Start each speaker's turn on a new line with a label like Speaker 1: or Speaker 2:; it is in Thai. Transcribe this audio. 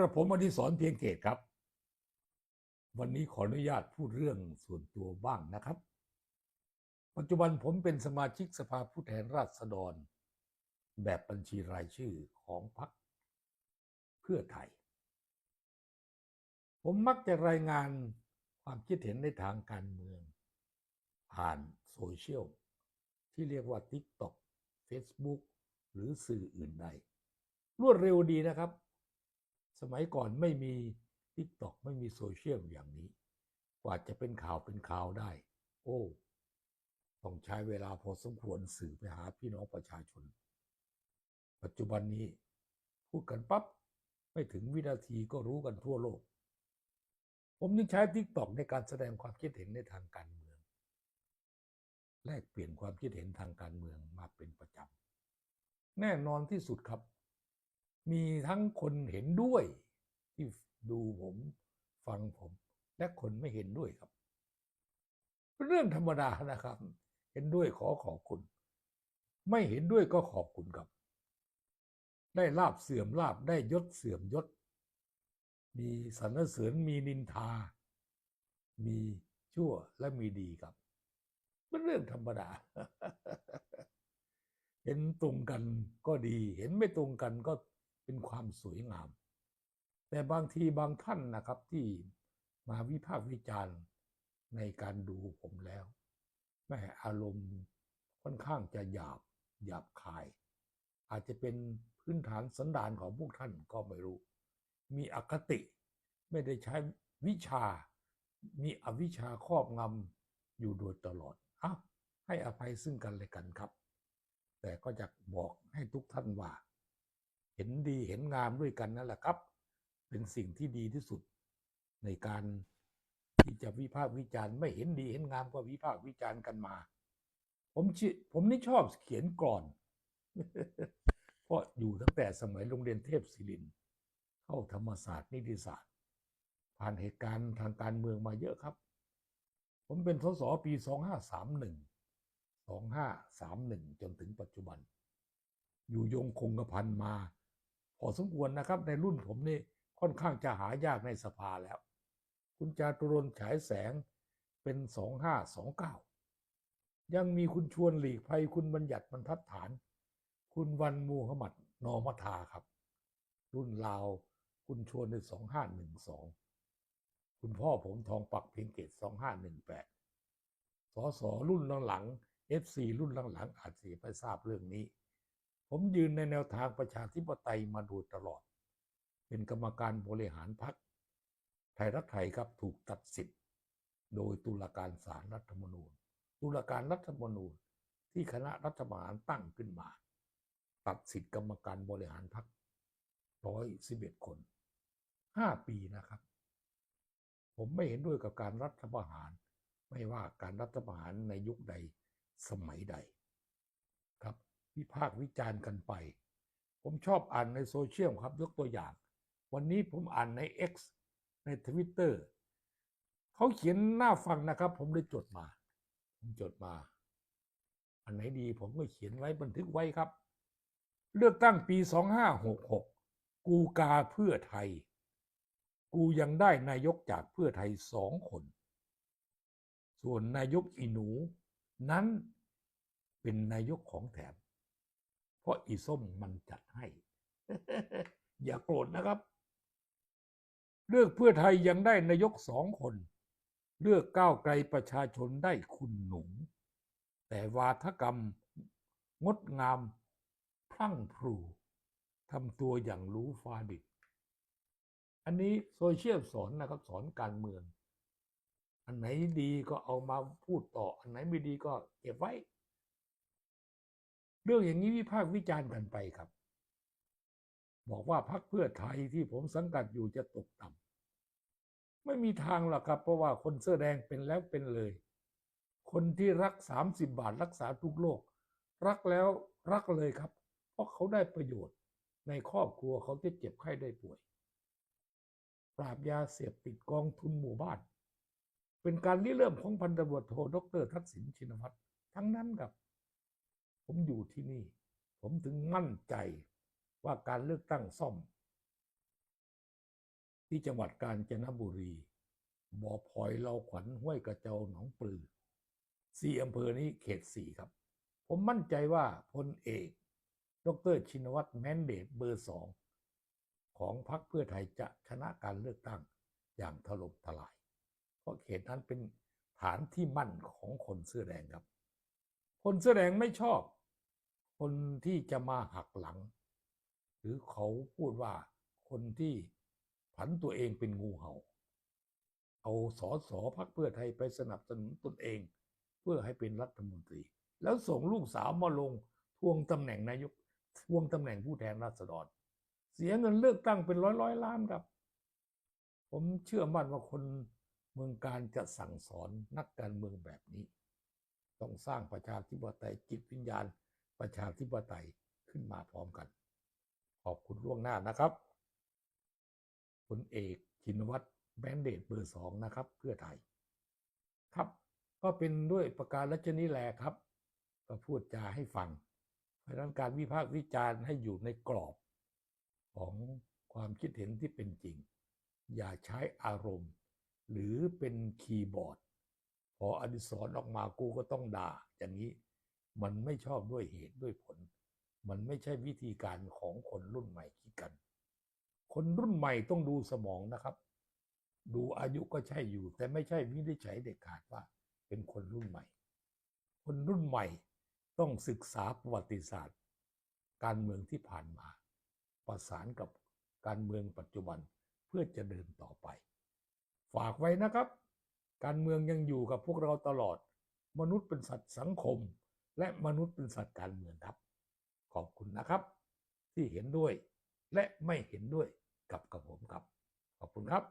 Speaker 1: ระผมอดิศรเพียงเกตครับ วันนี้ขออนุญาตพูดเรื่องส่วนตัวบ้างนะครับ ปัจจุบันผมเป็นสมาชิกสภาผู้แทนราษฎร แบบบัญชีรายชื่อของพรรคเพื่อไทย ผมมักจะรายงานความคิดเห็นในทางการเมือง ผ่านโซเชียลที่เรียกว่า TikTok Facebook หรือสื่ออื่นใด รวดเร็วดีนะครับ สมัยก่อนไม่มี TikTok ไม่มีโซเชียลอย่างนี้ กว่าจะเป็นข่าวเป็นข่าวได้ โอ้ต้องใช้เวลาพอสมควรสื่อไปหาพี่น้องประชาชน ปัจจุบันนี้ พูดกันปับ๊บไม่ถึงวินาทีก็รู้กันทั่วโลก ผมจึงใช้ TikTok ในการแสดงความคิดเห็นในทางการเมือง แลกเปลี่ยนความคิดเห็นทางการเมืองมาเป็นประจำแน่นอนที่สุดครับ มีทั้งคนเห็นด้วยที่ดูผมฟังผม และคนไม่เห็นด้วยครับเป็นเรื่องธรรมดานะครับ เห็นด้วยขอขอบคุณ ไม่เห็นด้วยก็ขอบคุณครับ ได้ลาบเสื่อมลาบได้ยศเสื่อมยศ มีสรรเสริญมีนินทา มีชั่วและมีดีครับเป็นเรื่องธรรมดา เห็นตรงกันก็ดี เห็นไม่ตรงกันก็ เป็นความสวยงาม แต่บางทีบางท่านนะครับที่มาวิพากษ์วิจารณ์ในการดูผมแล้วแม่อารมณ์ค่อนข้างจะหยาบหยาบคาย อาจจะเป็นพื้นฐานสันดานของพวกท่านก็ไม่รู้ มีอคติไม่ได้ใช้วิชา มีอวิชชาครอบงำอยู่โดยตลอดอ้าวให้อภัยซึ่งกันและกันครับ แต่ก็อยากบอกให้ทุกท่านว่า ห็นดีเห็นงามด้วยกันนั่นแหละครับ เป็นสิ่งที่ดีที่สุดในการที่จะวิพากษ์วิจารณ์ไม่เห็นดีเห็นงามก็วิพากษ์วิจารณ์กันมา ผมชผมนี่ชอบเขียนกรอนเพราะอยู่ตั้งแต่สมัยโรงเรียนเทพศิรินเข้าธรรมศาสตร์นิติศาสตร์ ผ่านเหตุการณ์ทางการเมืองมาเยอะครับ ผมเป็นสสปี 2531 2531 จนถึงปัจจุบัน อยู่ยงคงกระพันมา พอสมควรนะครับ ในรุ่นผมนี่ค่อนข้างจะหายากในสภาแล้ว คุณจาตุรนฉายแสงเป็น 2529 ยังมีคุณชวนหลีกภัยคุณบัญญัติบรรทัดฐาน คุณวันมูฮัมหมัดนอมัทาครับ รุ่นลาวคุณชวนใน 2512 คุณพ่อผมทองปักเพียงเกต 2518สอสรุ่นหลังๆ FC รุ่นหลังๆอาจจะไม่ทราบเรื่องนี้ ผมยืนในแนวทางประชาธิปไตยมาโดยตลอด เป็นกรรมการบริหารพรรคไทยรักไทยครับถูกตัดสิทธิ์ โดยตุลาการศาลรัฐธรรมนูญ ตุลาการรัฐธรรมนูญที่คณะรัฐประหารตั้งขึ้นมา ตัดสิทธิ์กรรมการบริหารพรรคร้อยสิบเอ็ดคนห้าปีนะครับ ผมไม่เห็นด้วยกับการรัฐประหาร ไม่ว่าการรัฐประหารในยุคใดสมัยใดครับ วิพากษ์วิจารณ์กันไป ผมชอบอ่านในโซเชียลครับยกตัวอย่าง วันนี้ผมอ่านใน X ในทวิตเตอร์เขาเขียนหน้าฟังนะครับ ผมเลยจดมา ผมจดมา อันไหนดีผมก็เขียนไว้บันทึกไว้ครับ เลือกตั้งปี 2566 กูกาเพื่อไทย กูยังได้นายกจากเพื่อไทยสองคน ส่วนนายกอีหนูนั้นเป็นนายกของแถม ราะอีส้มมันจัดให้ อย่าโกรธนะครับ เลือกเพื่อไทยยังได้นายกสองคน เลือกก้าวไกลประชาชนได้คุณหนุแต่วาทกรรมงดงามพลั่งพรูทำตัวอย่างรู้ฟ้าดิบอันนี้โซเชียลสอนนะครับ สอนการเมือง อันไหนดีก็เอามาพูดต่อ อันไหนไม่ดีก็เก็บไว้ เรื่องอย่างนี้วิพากษ์วิจารณ์กันไปครับ บอกว่าพรรคเพื่อไทยที่ผมสังกัดอยู่จะตกต่ำไม่มีทางหรอกครับ เพราะว่าคนเสื้อแดงเป็นแล้วเป็นเลย คนที่รักสามสิบบาทรักษาทุกโรครักแล้วรักเลยครับ เพราะเขาได้ประโยชน์ในครอบครัวเขาจะเจ็บไข้ได้ป่วย ปราบยาเสพติดกองทุนหมู่บ้าน เป็นการริเริ่มของพันตำรวจโทดรทักษิณชินวัตรทั้งนั้นครับ ผมอยู่ที่นี่ ผมถึงมั่นใจว่าการเลือกตั้งซ่อม ที่จังหวัดกาญจนบุรีบ่อพลอยเราขวัญห้วยกระเจ้าหนองปลือสี่อำเภอนี้เขตสี่ครับ ผมมั่นใจว่าพลเอก ดรชินวัตรแมนเดตเบอร์สองของพรรคเพื่อไทยจะชนะการเลือกตั้งอย่างถล่มทลาย เพราะเขตนั้นเป็นฐานที่มั่นของคนเสื้อแดงครับ คนเสื้อแดงไม่ชอบ คนที่จะมาหักหลัง หรือเขาพูดว่าคนที่ผันตัวเองเป็นงูเห่า เอาสอสอพักเพื่อไทยไปสนับสนุนตนเอง เพื่อให้เป็นรัฐมนตรี แล้วส่งลูกสาวมาลงทวงตำแหน่งนายกทวงตำแหน่งผู้แทนราษฎร เสียเงินเลือกตั้งเป็นร้อยร้อยล้านครับ ผมเชื่อมั่นว่าคนเมืองการจะสั่งสอนนักการเมืองแบบนี้ ต้องสร้างประชาธิปไตยจิตวิญญาณ ประชาธิปไตยขึ้นมาพร้อมกัน ขอบคุณล่วงหน้านะครับพลเอกชินวัตรแบนเดตเบอร์สองนะครับ เพื่อไทย ครับ ก็เป็นด้วยประการลัชนีแหละครับ ก็พูดจาให้ฟัง เพราะนั้นการวิพากษ์วิจารณ์ให้อยู่ในกรอบ ของความคิดเห็นที่เป็นจริง อย่าใช้อารมณ์ หรือเป็นคีย์บอร์ด พออดิศรออกมากูก็ต้องด่าอย่างนี้ มันไม่ชอบด้วยเหตุด้วยผล มันไม่ใช่วิธีการของคนรุ่นใหม่คิดกัน คนรุ่นใหม่ต้องดูสมองนะครับ ดูอายุก็ใช่อยู่ แต่ไม่ใช่วินิจฉัยเด็ดขาดว่า เป็นคนรุ่นใหม่ คนรุ่นใหม่ต้องศึกษาประวัติศาสตร์ การเมืองที่ผ่านมา ประสานกับการเมืองปัจจุบันเพื่อจะเดินต่อไป ฝากไว้นะครับ การเมืองยังอยู่กับพวกเราตลอด มนุษย์เป็นสัตว์สังคม และมนุษย์เป็นสัตว์การเมืองครับ ขอบคุณนะครับ ที่เห็นด้วยและไม่เห็นด้วยกับกับผมครับ ขอบคุณครับ